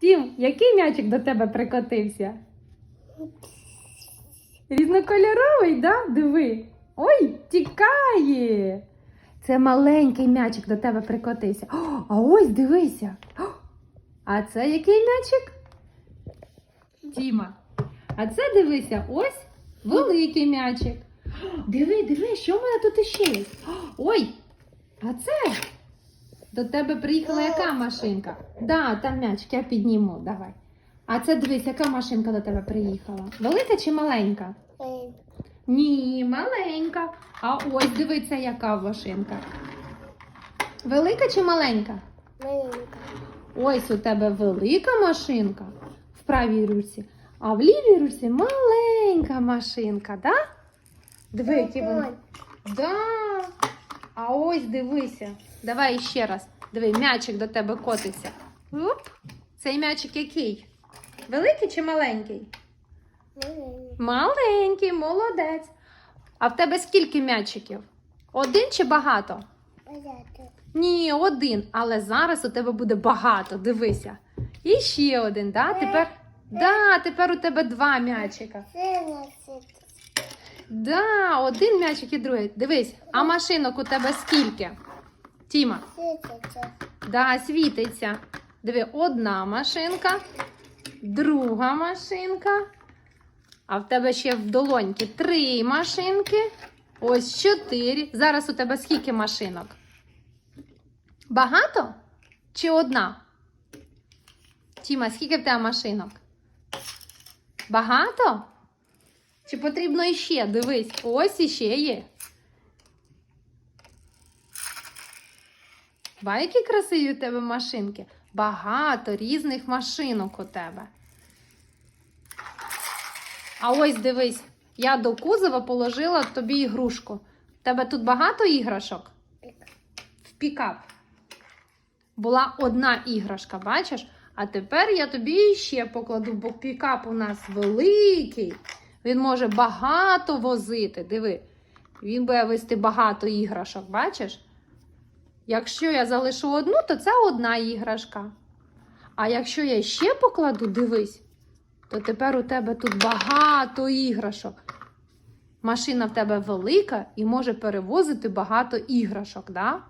Тім, який м'ячик до тебе прикотився? Різнокольоровий, да? Диви. Ой, тікає. Це маленький м'ячик до тебе прикотився. О, а ось дивися. О, а це який м'ячик? Тіма. А це дивися, ось великий м'ячик. Диви, диви, що в мене тут іще є? Ой, а це до тебе приїхала яка машинка? Да, там м'ячик, я підніму, давай. А це дивись, яка машинка до тебе приїхала? Велика чи маленька? Ні, маленька. А ось дивиться, яка машинка. Велика чи маленька? Ось у тебе велика машинка в правій руці, а в лівій руці маленька машинка, да? Диви, які вони. Да. А ось дивися. Давай ще раз. Диви, м'ячик до тебе котиться. Оп. Цей м'ячик який? Великий чи маленький? Маленький, молодець. А в тебе скільки м'ячиків? Один чи багато? Ні, один. Але зараз у тебе буде багато. Дивися. І ще один, да? Тепер. Да, тепер у тебе два м'ячика. Да, один м'ячик і другий. Дивись, а машинок у тебе скільки? Тіма. Світиться. Да, світиться. Диви, одна машинка, друга машинка. А в тебе ще в долоньки три машинки. Ось чотири. Зараз у тебе скільки машинок? Багато? Чи одна? Тіма, скільки в тебе машинок? Багато? Чи потрібно іще? Дивись, ось іще є. Ба, які красиві у тебе машинки. Багато різних машинок у тебе. А ось дивись, я до кузова положила тобі ігрушку. В тебе тут багато іграшок? В пікап. Була одна іграшка, бачиш? А тепер я тобі ще покладу, бо пікап у нас великий. Він може багато возити. Диви, він буде вести багато іграшок, бачиш? Якщо я залишу одну, то це одна іграшка. А якщо я ще покладу, дивись, то тепер у тебе тут багато іграшок. Машина в тебе велика і може перевозити багато іграшок, да?